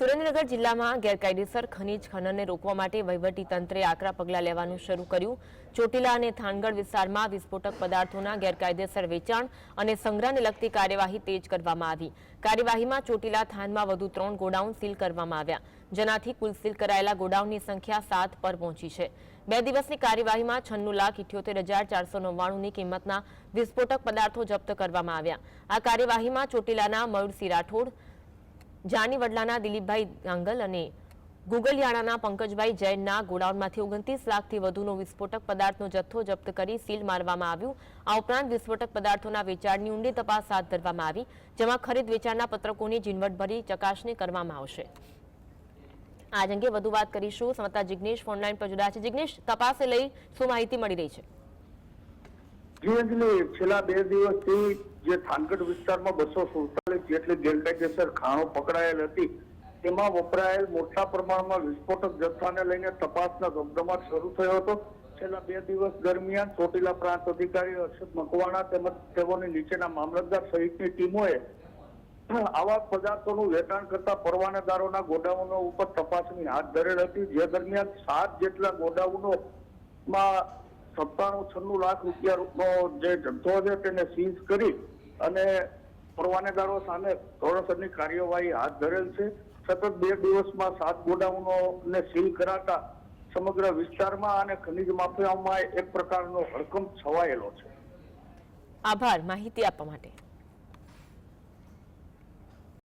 સુરેન્દ્રનગર જિલ્લામાં ગેરકાયદેસર ખનીજ ખનનને રોકવા માટે વહીવટી આકરા પગલાં લેવાનું શરૂ કર્યું. ચોટીલા અને થાનગઢ વિસ્તારમાં વિસ્ફોટક પદાર્થોના ગેરકાયદેસર વેચાણ અને સંગ્રહને લગતી કાર્યવાહી તેજ કરવામાં આવી. કાર્યવાહીમાં ચોટીલા થાનમાં વધુ ત્રણ ગોડાઉન સીલ કરવામાં આવ્યા, જેનાથી કુલ સીલ કરાયેલા ગોડાઉનની સંખ્યા સાત પર પહોંચી છે. બે દિવસની કાર્યવાહીમાં છન્નું લાખ ઇઠ્યોતેર હજાર ચારસો નવ્વાણુંની કિંમતના વિસ્ફોટક પદાર્થો જપ્ત કરવામાં આવ્યા. આ કાર્યવાહીમાં ચોટીલાના મયુરસિંહ રાઠોડ જાની વડલાના દિલીપભાઈ ગાંગલ અને ગુગલિયાણાના પંકજભાઈ જૈનના ગોડાઉનમાંથી ઓગણત્રીસ લાખથી વધુનો વિસ્ફોટક પદાર્થનો જથ્થો જપ્ત કરી સીલ મારવામાં આવ્યું. આ ઉપરાંત વિસ્ફોટક પદાર્થોના વેચાણની ઊંડી તપાસ હાથ ધરવામાં આવી, જેમાં ખરીદ વેચાણના પત્રકોની ઝીણવટભરી ચકાસણી કરવામાં આવશે. આજ અંગે વધુ વાત કરીશું. સમતા જિગ્નેશ ફોનલાઈન પર જોડાયા છે. જિગ્નેશ, તપાસે લઈ શું માહિતી મળી રહી છે? જીવનની છેલ્લા બે દિવસથી જે થાનગઢ વિસ્તારમાં બસો સુડતાલીસ જેટલી ગેરકાયદેસર ખાણો પકડાયેલ હતી, તેમાં વપરાયેલ મોટા પ્રમાણમાં વિસ્ફોટક જથ્થાને લઈને તપાસનો ધમધમાટ શરૂ થયો હતો. છેલ્લા બે દિવસ દરમિયાન ચોટીલા પ્રાંત અધિકારી હર્ષદ મકવાણા તેમજ તેઓની નીચેના મામલતદાર સહિતની ટીમોએ આવા પદાર્થોનું વેચાણ કરતા પરવાનેદારોના ગોડાઉનો ઉપર તપાસણી હાથ ધરેલ હતી. જે દરમિયાન સાત જેટલા ગોડાઉનોમાં સત્તાણું છન્નું લાખ રૂપિયાનો જે જથ્થો છે તેને સીઝ કરી અને પરવાનેદારો સામે ધોરણસરની કાર્યવાહી હાથ ધરેલ છે. સતત બે દિવસમાં સાત ગોડાઉનો ને સીલ કરાતા સમગ્ર વિસ્તારમાં અને ખનિજ માફિયાઓમાં એક પ્રકારનો હડકંપ છવાયેલો છે. આભાર. માહિતી આપવા માટે.